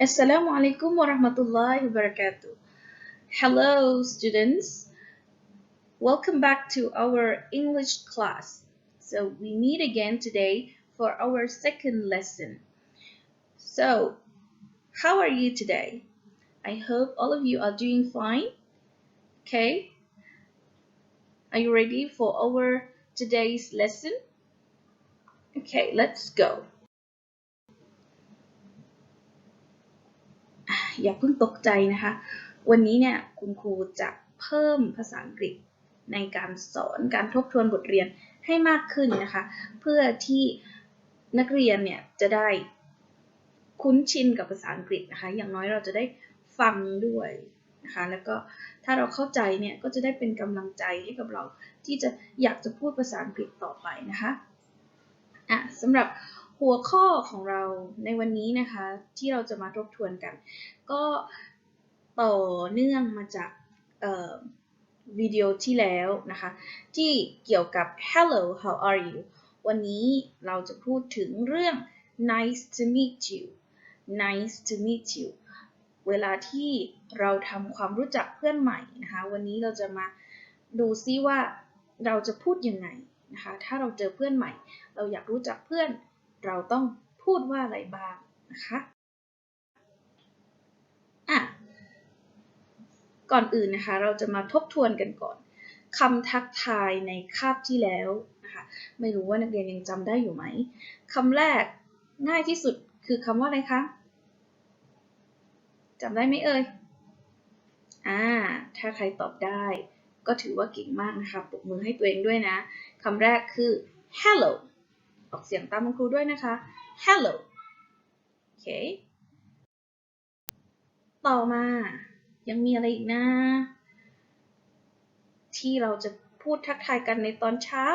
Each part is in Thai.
Assalamu alaikum wa rahmatullahi wa barakatuh. Hello, students. Welcome back to our English class. So, we meet again today for our second lesson. So, how are you today? I hope all of you are doing fine. Okay? Are you ready for our today's lesson? Okay, let's go. อย่าเพิ่งตกใจนะคะ วันนี้เนี่ยคุณครูจะเพิ่มภาษาอังกฤษในการสอนการทบทวนบทเรียนให้มากขึ้นนะคะ เพื่อที่นักเรียนเนี่ยจะได้คุ้นชินกับภาษาอังกฤษนะคะ อย่างน้อยเราจะได้ฟังด้วยนะคะ แล้วก็ถ้าเราเข้าใจเนี่ยก็จะได้เป็นกำลังใจให้กับเราที่จะอยากจะพูดภาษาอังกฤษต่อไปนะคะอะสำหรับ หัวข้อของเราในวันนี้นะคะที่เราจะมาทบทวนกัน ก็ต่อเนื่องมาจากวิดีโอที่แล้วนะคะ ที่เกี่ยวกับ hello how are you วันนี้เราจะพูดถึงเรื่อง nice to meet you nice to meet you เวลาที่เราทำความรู้จักเพื่อนใหม่นะคะ วันนี้เราจะมาดูซิว่าเราจะพูดยังไงนะคะ ถ้าเราเจอเพื่อนใหม่ เราอยากรู้จักเพื่อน เราต้องพูดว่าอะไรบ้างนะคะอะก่อนอื่นนะคะ เราจะมาทบทวนกันก่อนคำทักทายในคาบที่แล้วนะคะไม่รู้ว่านักเรียนยังจำได้อยู่ไหมคำแรกง่ายที่สุดคือคำว่าอะไรคะจำได้ไหมเอ่ยอ่าถ้าใครตอบได้ ก็ถือว่าเก่งมากนะคะปรบมือให้ตัวเองด้วยนะคำแรกคือ hello ออกเสียงตามคุณครูด้วยนะคะ hello โอเค ต่อมายังมีอะไรอีกนะ ที่เราจะพูดทักทายกันในตอนเช้า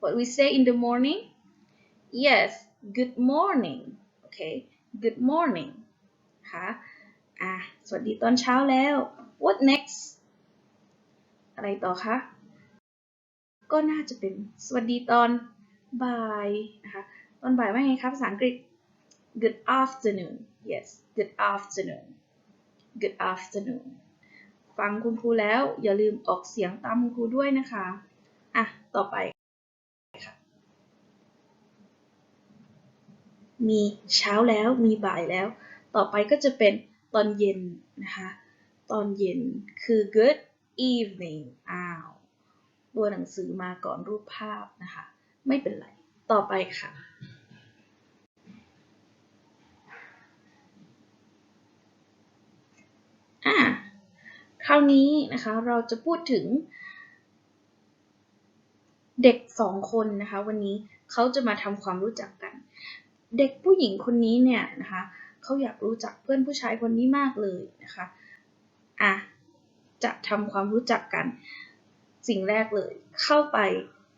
what we say in the morning yes good morning okay good morning ค่ะอะ สวัสดีตอนเช้าแล้ว what next อะไรต่อคะ ก็น่าจะเป็นสวัสดีตอนบ่ายนะคะตอนบ่ายว่าไงคะภาษาอังกฤษ good afternoon yes good afternoon good afternoon ฟังคุณครูแล้วอย่าลืมออกเสียงตามคุณครูด้วยนะคะอะต่อไปค่ะมีเช้าแล้วมีบ่ายแล้ว ต่อไปก็จะเป็นตอนเย็นนะคะ ตอนเย็นคือ good evening อ้าว ตัวหนังสือมาก่อนรูปภาพนะคะ ไม่เป็นไร ต่อไปค่ะ อ่าคราวนี้นะคะเราจะพูดถึง เด็กสองคนนะคะ วันนี้เขาจะมาทำความรู้จักกัน เด็กผู้หญิงคนนี้เนี่ยนะคะเขาอยากรู้จักเพื่อนผู้ชายคนนี้มากเลยนะคะอะจะทำความรู้จักกัน สิ่งแรกเลย เข้าไป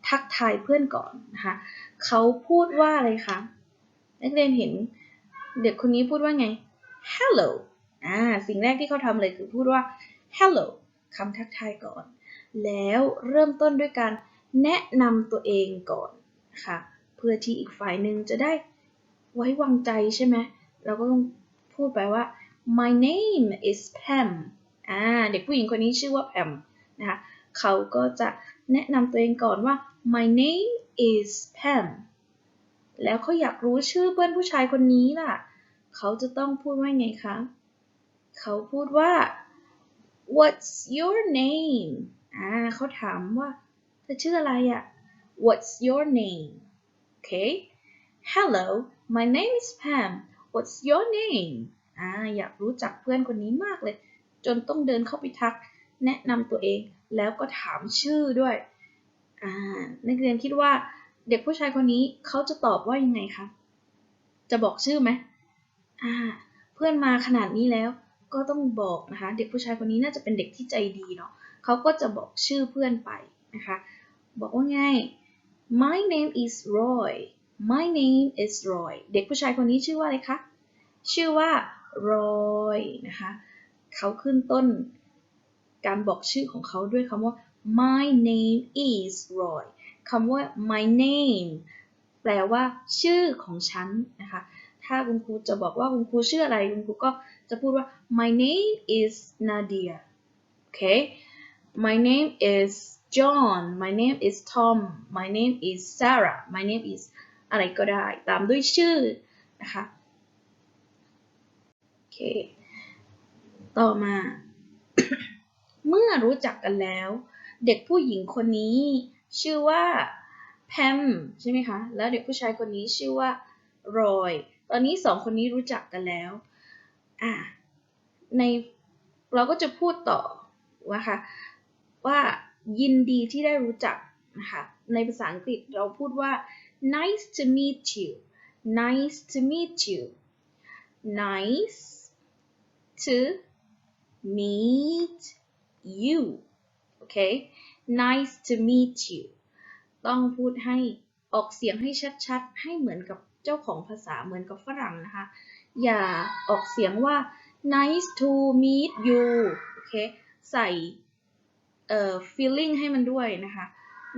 ทักทายเพื่อนก่อนนะคะเขาพูดว่าอะไรคะนักเรียนเห็นเด็กคนนี้พูดว่าไง hello อ่าสิ่งแรกที่เขาทำเลยคือพูดว่า hello คำทักทายก่อน แล้วเริ่มต้นด้วยการแนะนำตัวเองก่อนนะคะเพื่อที่อีกฝ่ายหนึ่งจะได้ไว้วางใจใช่ไหมเราก็ต้องพูดไปว่า my name is Pam อ่า เด็กผู้หญิงคนนี้ชื่อว่า Pam นะคะ เขาก็จะแนะนำตัวเองก่อนว่า my name is Pam แล้วเขาอยากรู้ชื่อเพื่อนผู้ชายคนนี้ล่ะ เขาจะต้องพูดว่าไงคะ เขาพูดว่า what's your name อ่าเขาถามว่าเธอชื่ออะไรอะ what's your name okay hello my name is Pam what's your name อ่าอยากรู้จักเพื่อนคนนี้มากเลย จนต้องเดินเข้าไปทัก แนะนำตัวเอง แล้วก็ถามชื่อด้วยอ่านักเรียนคิดว่าเด็กผู้ชายคนนี้เขาจะตอบว่ายังไงคะจะบอกชื่อไหมอ่า เพื่อนมาขนาดนี้แล้วก็ต้องบอกนะคะ เด็กผู้ชายคนนี้น่าจะเป็นเด็กที่ใจดีเนาะเขาก็จะบอกชื่อเพื่อนไปนะคะ บอกว่าไง my name is Roy my name is Roy เด็กผู้ชายคนนี้ชื่อว่าอะไรคะ ชื่อว่า Roy นะคะ เขาขึ้นต้น การบอกชื่อของเขาด้วยคำว่า my name is Roy คำว่า my name แปลว่า ชื่อของฉันนะคะ ถ้าคุณครูจะบอกว่าคุณครูชื่ออะไร คุณครูก็จะพูดว่า my name is Nadia okay my name is John my name is Tom my name is Sarah my name is อะไรก็ได้ ตามด้วยชื่อนะคะ โอเค ต่อมา เมื่อรู้จักกันแล้ว เด็กผู้หญิงคนนี้ ชื่อว่าแพมใช่ไหมคะ แล้วเด็กผู้ชายคนนี้ชื่อว่ารอย ตอนนี้สองคนนี้รู้จักกันแล้ว อะในเราก็จะพูดต่อว่าค่ะว่ายินดีที่ได้รู้จักนะคะในภาษาอังกฤษเราพูดว่า nice to meet you nice to meet you nice to meet you โอเค nice to meet you ต้องพูดให้ออกเสียงให้ชัดๆ ให้เหมือนกับเจ้าของภาษาเหมือนกับฝรั่งนะคะ อย่าออกเสียงว่า nice to meet you โอเค ใส่เอ่อ feeling ให้มันด้วยนะคะ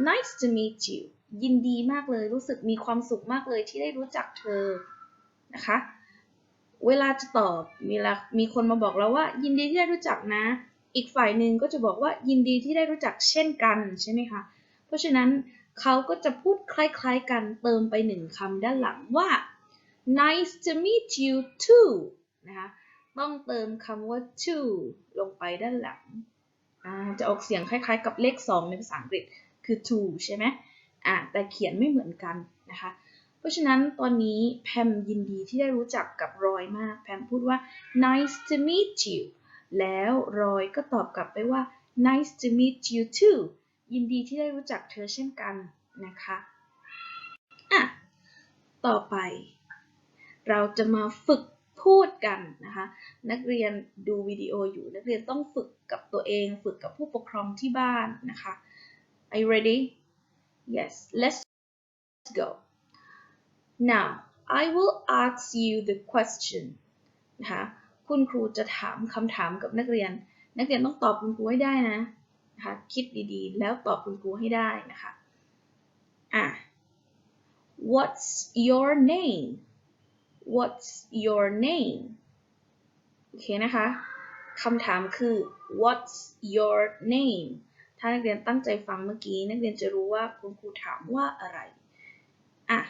nice to meet you ยินดีมากเลย รู้สึกมีความสุขมากเลยที่ได้รู้จักเธอ นะคะ เวลาจะตอบเวลามีคนมาบอกเราว่า ยินดีที่ได้รู้จักนะ อีกฝ่ายหนึ่งก็จะบอกว่ายินดีที่ได้รู้จักเช่นกันใช่ไหมคะ เพราะฉะนั้นเขาก็จะพูดคล้ายๆกันเติมไปหนึ่งคำด้านหลังว่า nice to meet you too นะคะต้องเติมคำว่า too ลงไปด้านหลัง จะออกเสียงคล้ายๆ กับเลข 2 ในภาษาอังกฤษคือ to ใช่ไหมอ่าแต่เขียนไม่เหมือนกันนะคะ เพราะฉะนั้นตอนนี้แพมยินดีที่ได้รู้จักกับรอยมาก แพมพูดว่า nice to meet you แล้วรอยก็ตอบกลับไปว่า nice to meet you too ยินดีที่ได้รู้จักเธอเช่นกันนะคะอะต่อไป เราจะมาฝึกพูดกันนะคะ นักเรียนดูวิดีโออยู่ นักเรียนต้องฝึกกับตัวเอง ฝึกกับผู้ปกครองที่บ้านนะคะ Are you ready? Yes, let's go. Now, I will ask you the question นะคะ คุณครูจะถามคำถามกับนักเรียน นักเรียนต้องตอบคุณครูให้ได้นะนะคะคิดดีๆ แล้วตอบคุณครูให้ได้นะคะอะ What's your name What's your name โอเคนะคะคำถามคือ What's your name ถ้านักเรียนตั้งใจฟังเมื่อกี้ นักเรียนจะรู้ว่าคุณครูถามว่าอะไร อะ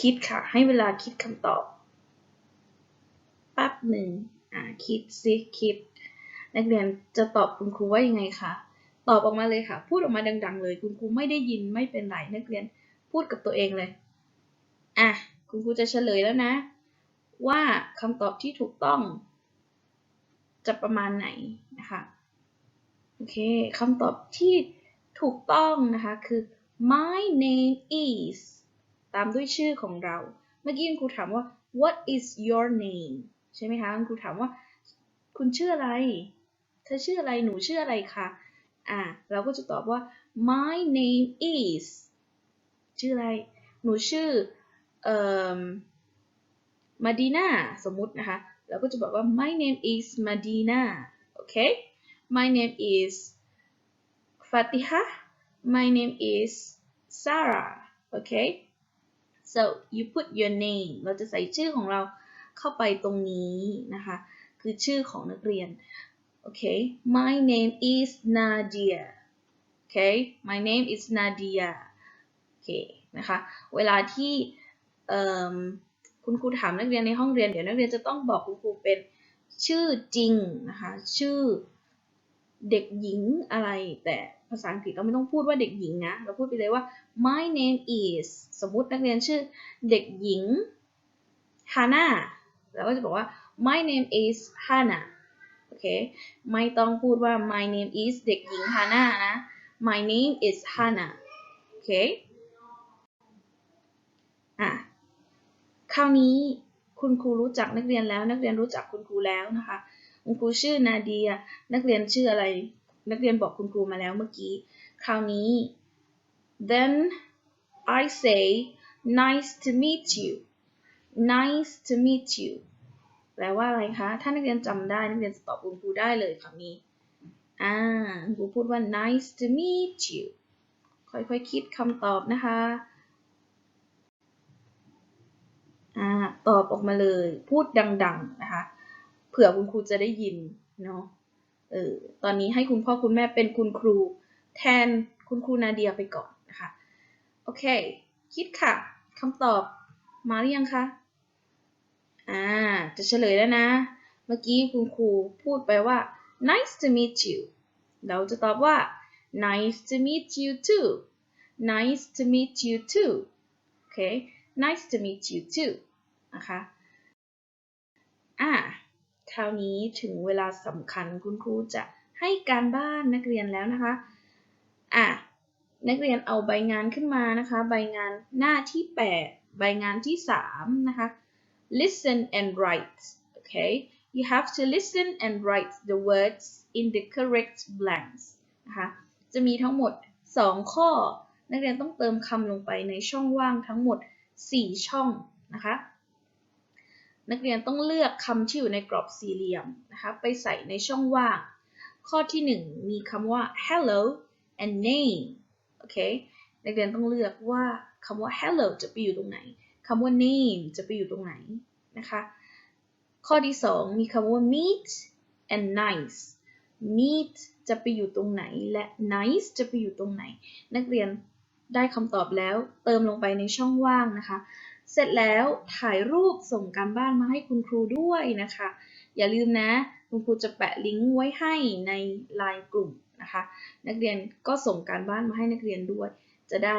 คิดค่ะ ให้เวลาคิดคำตอบแป๊บหนึ่งอะคิดสิคิด นักเรียนจะตอบคุณครูว่ายังไงคะตอบออกมาเลยค่ะ พูดออกมาดัง ๆ เลย คุณครูไม่ได้ยินไม่เป็นไรนักเรียนพูดกับตัวเองเลย อะ คุณครูจะเฉลยแล้วนะ ว่าคำตอบที่ถูกต้อง จะประมาณไหนนะคะโอเคคำตอบที่ถูกต้องนะคะคือ my name is ตามด้วยชื่อของเรา เมื่อกี้คุณครูถามว่า what is your name ใช่ไหมคะคุณครูถามว่า คุณชื่ออะไร เธอชื่ออะไร หนูชื่ออะไรคะ อะเราก็จะตอบว่า my name is ชื่ออะไร หนูชื่อเอ่อมาดีนาสมมุตินะคะ เราก็จะบอกว่า my name is Madina โอเค my name is Fatiha my name is Sarah โอเค so you put your name เราจะใส่ชื่อของเราเข้าไปตรงนี้นะคะ คือชื่อของนักเรียน โอเค my name is Nadia โอเค my name is Nadia โอเคนะคะ เวลาที่คุณครูถามนักเรียนในห้องเรียน เดี๋ยวนักเรียนจะต้องบอกคุณครูเป็นชื่อจริงนะคะ ชื่อเด็กหญิงอะไร แต่ภาษาอังกฤษเราไม่ต้องพูดว่าเด็กหญิงนะ เราพูดไปเลยว่า my name is สมมุตินักเรียนชื่อเด็กหญิง Hana เราก็จะบอกว่า my name is Hana โอเค ไม่ต้องพูดว่า my name is เด็กหญิง Hana นะ my name is Hana โอเค อะ คราวนี้คุณครูรู้จักนักเรียนแล้ว นักเรียนรู้จักคุณครูแล้วนะคะ คุณครูชื่อนาเดีย นักเรียนชื่ออะไร นักเรียนบอกคุณครูมาแล้วเมื่อกี้ คราวนี้ then I say nice to meet you nice to meet you แปลว่าอะไรคะ ถ้านักเรียนจำได้ นักเรียนจะตอบคุณครูได้เลยคำนี้ อ่าครูพูดว่า nice to meet you ค่อยๆคคิดคำตอบนะคะ อ่า ตอบออกมาเลย พูดดัง ๆ นะคะ เผื่อคุณครูจะได้ยิน เนาะ เออ ตอนนี้ให้คุณพ่อคุณแม่เป็นคุณครู แทนคุณครูนาเดียไปก่อน โอเค คิดค่ะคำตอบมาหรือยังคะ อ่า จะเฉลยแล้วนะ เมื่อกี้คุณครูพูดไปว่า nice to meet you เราจะตอบว่า nice to meet you too nice to meet you too โอเค nice to meet you too นะคะ อ่าคราวนี้ถึงเวลาสำคัญคุณครูจะให้การบ้านนักเรียนแล้วนะคะ อะ นักเรียนเอาใบงานขึ้นมานะคะ ใบงานหน้าที่ 8 ใบงานที่ 3 นะคะ listen and write okay you have to listen and write the words in the correct blanks นะคะ จะมีทั้งหมด 2 ข้อ นักเรียนต้องเติมคำลงไปในช่องว่างทั้งหมด 4 ช่องนะคะ นักเรียนต้องเลือกคำที่อยู่ในกรอบสี่เหลี่ยมนะคะ ไปใส่ในช่องว่าง ข้อที่ 1 มีคำว่า hello and name โอเคนักเรียนต้องเลือกว่าคำว่า hello จะไปอยู่ตรงไหนคำว่า name จะไปอยู่ตรงไหนนะคะ ข้อที่ 2 มีคำว่า meet and nice meet จะไปอยู่ตรงไหนและ nice จะไปอยู่ตรงไหน นักเรียนได้คำตอบแล้วเติมลงไปในช่องว่างนะคะ เสร็จแล้วถ่ายรูปส่งการบ้านมาให้คุณครูด้วยนะคะ อย่าลืมนะ คุณครูจะแปะลิงก์ไว้ให้ในไลน์กลุ่ม นะคะ นักเรียนก็ส่งการบ้านมาให้นักเรียนด้วย จะได้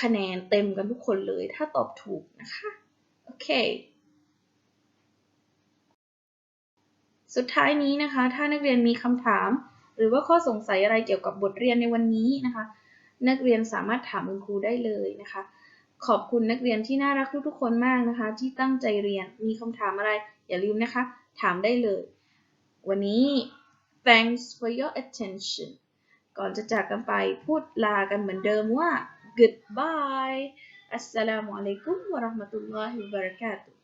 คะแนนเต็มกันทุกคนเลยถ้าตอบถูกนะคะ โอเค สุดท้ายนี้นะคะ ถ้านักเรียนมีคำถาม หรือว่าข้อสงสัยอะไรเกี่ยวกับบทเรียนในวันนี้นะคะ นักเรียนสามารถถามคุณครูได้เลยนะคะ ขอบคุณนักเรียนที่น่ารักทุกๆคนมากนะคะ ที่ตั้งใจเรียนมีคำถามอะไรอย่าลืมนะคะ ถามได้เลย วันนี้ Thanks for your attention ก่อนจะจากกันไปพูดลากันเหมือนเดิมว่า goodbye assalamu alaikum warahmatullahi wabarakatuh